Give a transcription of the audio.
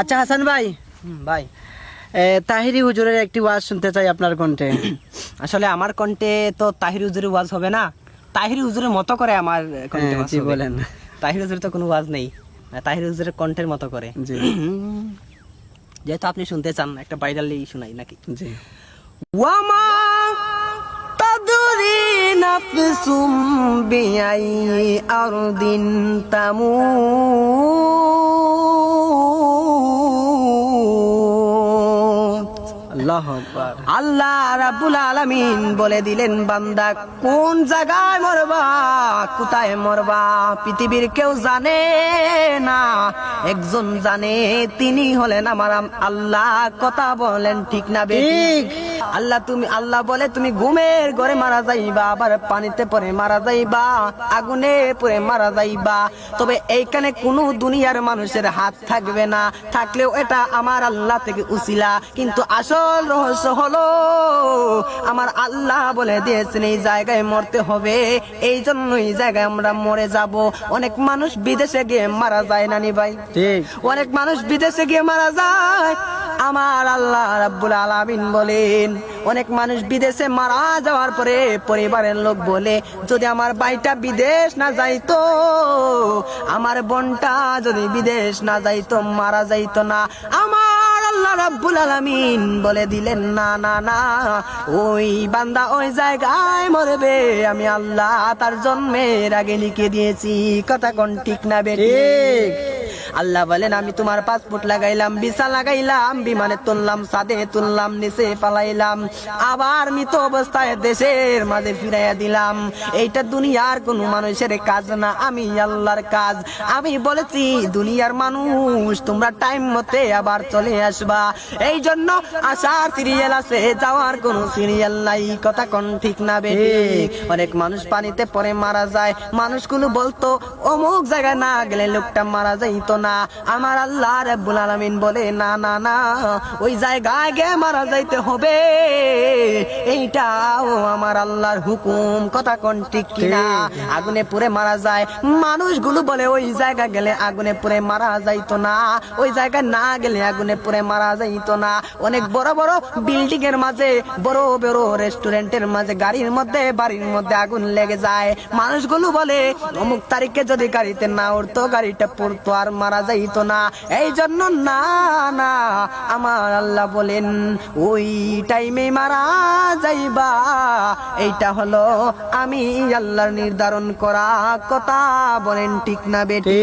আচ্ছা হাসান ভাই। ভাই। তাহিরি হুজুরের একটি ওয়াজ শুনতে চাই আপনার কণ্ঠে। আসলে আমার কণ্ঠে তো তাহির হুজুরের ওয়াজ হবে না। তাহির হুজুরের মতো করে আমার কণ্ঠে হ্যাঁ। বলেন। তাহির হুজুরের তো কোনো ওয়াজ নেই। তাহির হুজুরের কণ্ঠের মতো করে। যেহেতু আপনি শুনতে চান একটা বাইরালি শোনাই নাকি? জি। ওয়ামা তাদরি নাফসুম বিআই আরদিন তামুত আল্লাহ রাবুল আলমিন বলে দিলেন বান্দা কোন জায়গায় মরবা কোথায় মরবা পৃথিবীর কেউ জানে না। একজন জানে তিনি হলেন আমার আল্লাহ। কথা বলেন ঠিক না ঠিক। আল্লাহ তুমি আল্লাহ বলে তুমি ঘুমের ঘরে মারা যাইবা আবার পানিতে পরে মারা যাইবা আগুনে পরে মারা যাইবা। তবে এইখানে কোনো দুনিয়ার মানুষের হাত থাকবে না থাকলেও এটা আমার আল্লাহ থেকে উসিলা। কিন্তু আসল রহস্য হলো আমার আল্লাহ বলে দিয়েছেন এই জায়গায় মরতে হবে এই জন্য এই জায়গায় আমরা মরে যাব। অনেক মানুষ বিদেশে গিয়ে মারা যায় নানি ভাই। অনেক মানুষ বিদেশে গিয়ে মারা যায় আমার আল্লাহ রাব্বুল আলামিন বলেন, অনেক মানুষ বিদেশে মারা যাওয়ার পরে পরিবারের লোক বলে, যদি আমার ভাইটা বিদেশ না যাইতো, আমার বোনটা যদি বিদেশ না যাইতো, মারা যাইতো না আমার আল্লাহ আলামিন বলে দিলেন, না না না, ওই বান্দা ওই জায়গায় মরবে, আমি আল্লাহ তার জন্মের আগে লিখে দিয়েছি, কথা কোন ঠিক না বেটি ঠিক। আল্লাহ বলেন আমি তোমার পাসপোর্ট লাগাইলাম ভিসা লাগাইলাম বিমানে তুললাম সাদে তুললাম নিচে পালাইলাম আবার মৃত অবস্থায় দেশের মাঝে ফিরাইয়া দিলাম। এইটা দুনিয়ার কোন মানুষের কাজ না আমি আল্লাহর কাজ। আমি বলেছি দুনিয়ার মানুষ তোমরা টাইম মতে আবার চলে আসবা। এই জন্য আসার সিরিয়াল আছে যাওয়ার কোন সিরিয়াল নাই। কথা কোন ঠিক না বেটি অনেক মানুষ পানিতে পরে মারা যায়। মানুষগুলো বলতো অমুক জায়গায় না গেলে লোকটা মারা যাইতো না। আমার আল্লাহ রাব্বুল আলমিন বলে না না না ওই জায়গায় গে মারা যাইতে হবে। এইটাও আমার আল্লাহর হুকুম। কথা কোন ঠিক কিনা? আগুনে পুড়ে মারা যায়। মানুষগুলো বলে, ওই জায়গা গেলে আগুনে পুড়ে মারা যাইতো না। ওই জায়গায় না গেলে আগুনে পুড়ে মারা যাইতো না। অনেক বড় বড় বিল্ডিং এর মাঝে, বড় বড় রেস্টুরেন্টের মাঝে, গাড়ির মধ্যে, বাড়ির মধ্যে আগুন লেগে যায়। মানুষগুলো বলে, অমুক তারিখে যদি গাড়িতে না উঠতো, গাড়িটা পড়তো আর মারা যাইতো না। এই জন্য না না, আমার আল্লাহ বলেন, ওই টাইমে মারা যাইবা এইটা হলো আমি আল্লাহর নির্ধারণ করা কথা। বলেন ঠিক না বেটি?